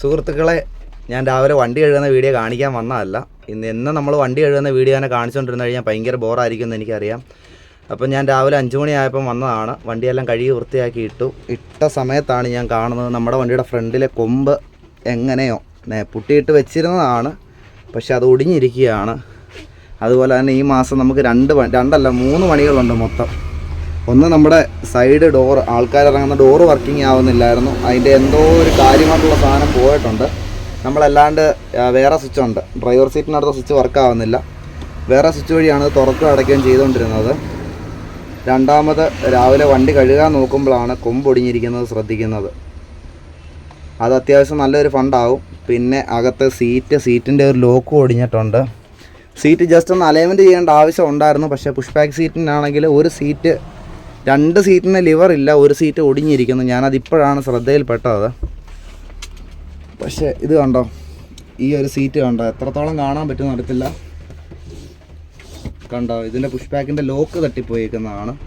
സുഹൃത്തുക്കളെ ഞാൻ രാവിലെ വണ്ടി കഴുകുന്ന വീഡിയോ കാണിക്കാൻ വന്നതല്ല. ഇന്ന് എന്ന് നമ്മൾ വണ്ടി കഴുകുന്ന വീഡിയോ തന്നെ കാണിച്ചുകൊണ്ടിരുന്ന കഴിഞ്ഞാൽ ഭയങ്കര ബോറായിരിക്കും എന്ന് എനിക്കറിയാം. അപ്പം ഞാൻ രാവിലെ അഞ്ച് മണിയായപ്പം വന്നതാണ്. വണ്ടിയെല്ലാം കഴുകി വൃത്തിയാക്കി ഇട്ടു. ഇട്ട സമയത്താണ് ഞാൻ കാണുന്നത് നമ്മുടെ വണ്ടിയുടെ ഫ്രണ്ടിലെ കൊമ്പ് എങ്ങനെയോ പുട്ടിയിട്ട് വെച്ചിരുന്നതാണ്. പക്ഷെ അത് ഒടിഞ്ഞിരിക്കുകയാണ്. അതുപോലെ തന്നെ ഈ മാസം നമുക്ക് രണ്ട് രണ്ടല്ല മൂന്ന് പണികളുണ്ട് മൊത്തം. ഒന്ന് നമ്മുടെ സൈഡ് ഡോർ ആൾക്കാർ ഇറങ്ങുന്ന ഡോർ വർക്കിംഗ് ആവുന്നില്ലായിരുന്നു. അതിന്റെ എന്തോ ഒരു കാര്യമായിട്ടുള്ള സാധനം പോയിട്ടുണ്ട്. നമ്മളല്ലാണ്ട് വേറെ സ്വിച്ച് ഉണ്ട്. ഡ്രൈവർ സീറ്റിനടുത്ത സ്വിച്ച് വർക്ക് ആവുന്നില്ല. വേറെ സ്വിച്ച് വഴിയാണ് തുറക്കുക അടയ്ക്കുകയും ചെയ്തുകൊണ്ടിരുന്നത്. രണ്ടാമത് രാവിലെ വണ്ടി കഴുകാൻ നോക്കുമ്പോഴാണ് കൊമ്പൊടിഞ്ഞിരിക്കുന്നത് ശ്രദ്ധിക്കുന്നത്. അത് അത്യാവശ്യം നല്ലൊരു ഫണ്ടാവും പിന്നെ അകത്ത് സീറ്റ് സീറ്റിന്റെ ഒരു ലോക്ക് ഒടിഞ്ഞിട്ടുണ്ട്. സീറ്റ് ജസ്റ്റ് ഒന്ന് അലൈൻമെന്റ് ചെയ്യേണ്ട ആവശ്യം ഉണ്ടായിരുന്നു. പക്ഷേ പുഷ് ബാക്ക് സീറ്റിനാണെങ്കിൽ ഒരു സീറ്റ് രണ്ട് സീറ്റിന് ലിവർ ഇല്ല ഒരു സീറ്റ് ഒടിഞ്ഞിരിക്കുന്നു. ഞാനത് ഇപ്പോഴാണ് ശ്രദ്ധയിൽപ്പെട്ടത്. പക്ഷേ ഇത് കണ്ടോ? ഈ ഒരു സീറ്റ് കണ്ടോ? എത്രത്തോളം കാണാൻ പറ്റുമെന്ന് അറിയത്തില്ല. കണ്ടോ? ഇതിന്റെ പുഷ് ബാക്കിന്റെ ലോക്ക് തട്ടിപ്പോയിരിക്കുന്നതാണ്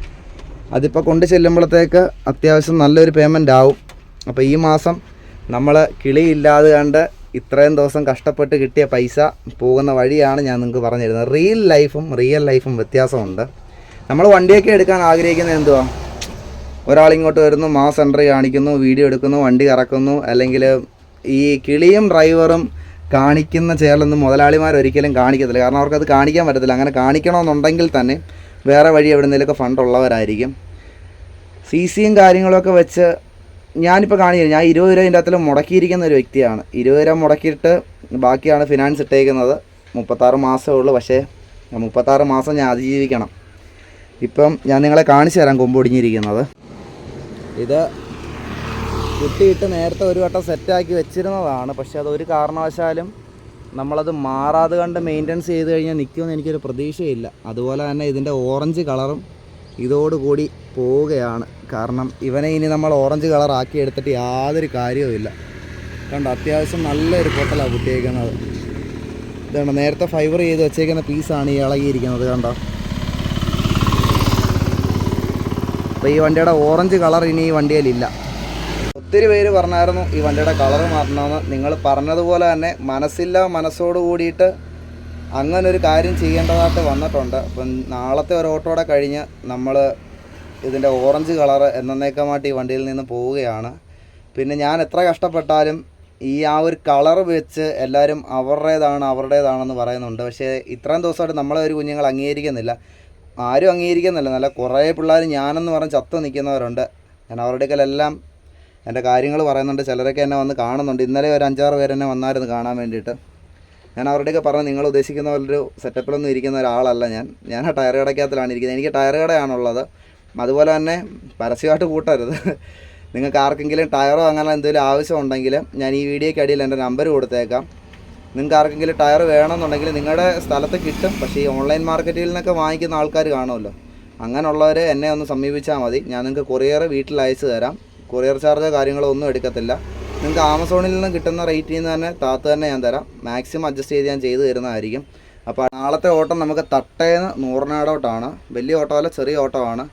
അതിപ്പോൾ കൊണ്ട് ചെല്ലുമ്പോഴത്തേക്ക് അത്യാവശ്യം നല്ലൊരു പേയ്മെന്റ് ആവും. അപ്പോൾ ഈ മാസം നമ്മൾ കിളിയില്ലാതെ കണ്ട് ഇത്രയും ദിവസം കഷ്ടപ്പെട്ട് കിട്ടിയ പൈസ പോകുന്ന വഴിയാണ് ഞാൻ നിങ്ങൾക്ക് പറഞ്ഞിരുന്നത്. റിയൽ ലൈഫും റിയൽ ലൈഫും വ്യത്യാസമുണ്ട്. നമ്മൾ വണ്ടിയൊക്കെ എടുക്കാൻ ആഗ്രഹിക്കുന്ന എന്തുവാ? ഒരാളിങ്ങോട്ട് വരുന്നു മാ എൻട്രി കാണിക്കുന്നു വീഡിയോ എടുക്കുന്നു വണ്ടി കറക്കുന്നു അല്ലെങ്കിൽ ഈ കിളിയും ഡ്രൈവറും കാണിക്കുന്ന ചേലൊന്നും മുതലാളിമാർ ഒരിക്കലും കാണിക്കത്തില്ല. കാരണം അവർക്കത് കാണിക്കാൻ പറ്റത്തില്ല. അങ്ങനെ കാണിക്കണമെന്നുണ്ടെങ്കിൽ തന്നെ വേറെ വഴി എവിടെ ഫണ്ട് ഉള്ളവരായിരിക്കും. സി സിയും കാര്യങ്ങളൊക്കെ വെച്ച് ഞാനിപ്പോൾ കാണിക്കുന്നത് ഞാൻ ഇരുപത് രൂപ ഇതിന്റെ മുടക്കിയിരിക്കുന്ന ഒരു വ്യക്തിയാണ്. ഇരുപത് രൂപ മുടക്കിയിട്ട് ബാക്കിയാണ് ഫിനാൻസ് ഇട്ടേക്കുന്നത്. മുപ്പത്താറ് മാസമേ ഉള്ളൂ. പക്ഷേ മുപ്പത്താറ് മാസം ഞാൻ അതിജീവിക്കണം. ഇപ്പം ഞാൻ നിങ്ങളെ കാണിച്ചു തരാം കൊമ്പൊടിഞ്ഞിരിക്കുന്നത് ഇത് കുട്ടിയിട്ട് നേരത്തെ ഒരു വട്ടം സെറ്റാക്കി വെച്ചിരുന്നതാണ്. പക്ഷെ അത് ഒരു കാരണവശാലും നമ്മളത് മാറാതെ കണ്ട് മെയിന്റനൻസ് ചെയ്ത് കഴിഞ്ഞാൽ നിൽക്കുമെന്ന് എനിക്കൊരു പ്രതീക്ഷയില്ല. അതുപോലെ തന്നെ ഇതിന്റെ ഓറഞ്ച് കളറും ഇതോടുകൂടി പോവുകയാണ്. കാരണം ഇവനെ ഇനി നമ്മൾ ഓറഞ്ച് കളർ ആക്കി എടുത്തിട്ട് യാതൊരു കാര്യവുമില്ല കണ്ടോ അത്യാവശ്യം നല്ലൊരു പൊട്ടലാണ് കുട്ടിയേക്കുന്നത്. ഇതാണ് നേരത്തെ ഫൈബർ ചെയ്ത് വെച്ചേക്കുന്ന പീസാണ് ഈ ഇളകിയിരിക്കുന്നത് കണ്ടോ. അപ്പോൾ ഈ വണ്ടിയുടെ ഓറഞ്ച് കളർ ഇനി ഈ വണ്ടിയിലില്ല ഒത്തിരി പേര് പറഞ്ഞായിരുന്നു ഈ വണ്ടിയുടെ കളർ മാറണമെന്ന്. നിങ്ങൾ പറഞ്ഞതുപോലെ തന്നെ മനസ്സില്ല മനസ്സോട് കൂടിയിട്ട് അങ്ങനെ ഒരു കാര്യം ചെയ്യേണ്ടതായിട്ട് വന്നിട്ടുണ്ട്. അപ്പം നാളത്തെ ഒരു ഓട്ടോടെ കഴിഞ്ഞ് നമ്മൾ ഇതിന്റെ ഓറഞ്ച് കളർ എന്നേക്കമായിട്ട് ഈ വണ്ടിയിൽ നിന്ന് പോവുകയാണ്. പിന്നെ ഞാൻ എത്ര കഷ്ടപ്പെട്ടാലും ഈ ആ ഒരു കളർ വെച്ച് എല്ലാവരും അവരുടേതാണ് അവരുടേതാണെന്ന് പറയുന്നുണ്ട്. പക്ഷേ ഇത്രയും ദിവസമായിട്ട് നമ്മളെ ഒരു കുഞ്ഞുങ്ങൾ അംഗീകരിക്കുന്നില്ല. ആരും അംഗീകരിക്കുന്നില്ല. നല്ല കുറേ പിള്ളേർ ഞാനെന്ന് പറഞ്ഞ് ചത്ത് നിൽക്കുന്നവരുണ്ട്. ഞാൻ അവരുടെയൊക്കെല്ലാം എന്റെ കാര്യങ്ങൾ പറയുന്നുണ്ട്. ചിലരൊക്കെ എന്നെ വന്ന് കാണുന്നുണ്ട്. ഇന്നലെ ഒരു അഞ്ചാറ് പേര് എന്നെ വന്നായിരുന്നു കാണാൻ വേണ്ടിയിട്ട്. ഞാൻ അവരുടെയൊക്കെ പറഞ്ഞു നിങ്ങൾ ഉദ്ദേശിക്കുന്ന പോലൊരു സെറ്റപ്പിലൊന്നും ഇരിക്കുന്ന ഒരാളല്ല ഞാൻ. ഞാൻ ആ ടയർ കടയ്ക്കകത്തിലാണ് ഇരിക്കുന്നത്. എനിക്ക് ടയർ കടയാണുള്ളത്. അതുപോലെ തന്നെ പരസ്യമായിട്ട് കൂട്ടരുത്. നിങ്ങൾക്ക് ആർക്കെങ്കിലും ടയറോ അങ്ങനെ എന്തെങ്കിലും ആവശ്യമുണ്ടെങ്കിൽ ഞാൻ ഈ വീഡിയോയ്ക്ക് അടിയിൽ എന്റെ നമ്പർ കൊടുത്തേക്കാം. നിങ്ങൾക്ക് ആർക്കെങ്കിലും ടയർ വേണമെന്നുണ്ടെങ്കിൽ നിങ്ങളുടെ സ്ഥലത്ത് കിട്ടും. പക്ഷേ ഈ ഓൺലൈൻ മാർക്കറ്റിൽ നിന്നൊക്കെ വാങ്ങിക്കുന്ന ആൾക്കാർ കാണുമല്ലോ. അങ്ങനെയുള്ളവർ എന്നെ ഒന്ന് സമീപിച്ചാൽ മതി. ഞാൻ നിങ്ങൾക്ക് കൊറിയർ വീട്ടിൽ അയച്ചു തരാം. കൊറിയർ ചാർജോ കാര്യങ്ങളോ ഒന്നും എടുക്കത്തില്ല. നിങ്ങൾക്ക് ആമസോണിൽ നിന്ന് കിട്ടുന്ന റേറ്റിൽ നിന്ന് തന്നെ താത്ത് തന്നെ ഞാൻ തരാം. മാക്സിമം അഡ്ജസ്റ്റ് ചെയ്ത് ഞാൻ ചെയ്തു തരുന്നതായിരിക്കും. അപ്പോൾ നാളത്തെ ഓട്ടം നമുക്ക് തട്ടേന്ന് നൂറിനാടോട്ടാണ്. വലിയ ഓട്ടോ അല്ല ചെറിയ ഓട്ടമാണ്.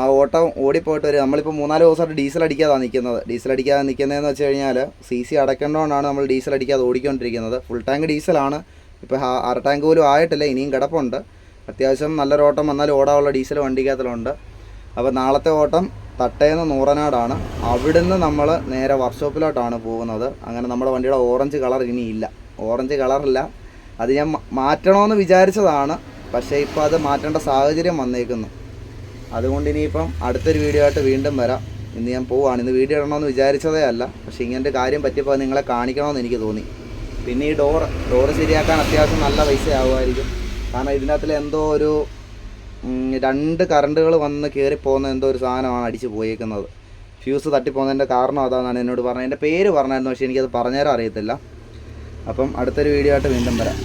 ആ ഓട്ടം ഓടിപ്പോയിട്ട് വരും നമ്മളിപ്പോൾ മൂന്നാൽ ദിവസമായിട്ട് ഡീസൽ അടിക്കാതാണ് നിൽക്കുന്നത് ഡീസൽ അടിക്കാതെ നിൽക്കുന്നതെന്ന് വെച്ച് കഴിഞ്ഞാൽ സി സി അടക്കേണ്ടതുകൊണ്ടാണ് നമ്മൾ ഡീസൽ അടിക്കാതെ ഓടിക്കൊണ്ടിരിക്കുന്നത്. ഫുൾ ടാങ്ക് ഡീസലാണ് ഇപ്പോൾ അര ടാങ്ക് പോലും ആയിട്ടില്ല. ഇനിയും കിടപ്പുണ്ട്. അത്യാവശ്യം നല്ലൊരു ഓട്ടം വന്നാൽ ഓടാനുള്ള ഡീസൽ വണ്ടിക്കകത്തിലുണ്ട് അപ്പോൾ നാളത്തെ ഓട്ടം തട്ടേന്ന് നൂറനാടാണ്. അവിടുന്ന് നമ്മൾ നേരെ വർക്ക്ഷോപ്പിലോട്ടാണ് പോകുന്നത്. അങ്ങനെ നമ്മുടെ വണ്ടിയുടെ ഓറഞ്ച് കളർ ഇനിയില്ല ഓറഞ്ച് കളറില്ല. അത് ഞാൻ മാറ്റണമെന്ന് വിചാരിച്ചതാണ്. പക്ഷേ ഇപ്പോൾ അത് മാറ്റേണ്ട സാഹചര്യം വന്നേക്കുന്നു. അതുകൊണ്ട് ഇനിയിപ്പം അടുത്തൊരു വീഡിയോ ആയിട്ട് വീണ്ടും വരാം. ഇന്ന് ഞാൻ പോവാണ്. ഇന്ന് വീഡിയോ ഇടണമെന്ന് വിചാരിച്ചതേ അല്ല. പക്ഷേ ഇങ്ങനത്തെ കാര്യം പറ്റിയപ്പോൾ നിങ്ങളെ കാണിക്കണമെന്ന് എനിക്ക് തോന്നി. പിന്നെ ഈ ഡോറ് ഡോറ് ശരിയാക്കാൻ അത്യാവശ്യം നല്ല പൈസ ആവുമായിരിക്കും. കാരണം ഇതിനകത്തിൽ എന്തോ ഒരു രണ്ട് കറണ്ടുകൾ വന്ന് കയറി പോകുന്ന എന്തോ ഒരു സാധനമാണ് അടിച്ച് പോയേക്കുന്നത്. ഫ്യൂസ് തട്ടിപ്പോകുന്നതിന്റെ കാരണം അതാണെന്നാണ് എന്നോട് പറഞ്ഞത്. എന്റെ പേര് പറഞ്ഞായിരുന്നു പക്ഷേ എനിക്കത് പറഞ്ഞുതരാൻ അറിയത്തില്ല. അപ്പം അടുത്തൊരു വീഡിയോ ആയിട്ട് വീണ്ടും വരാം.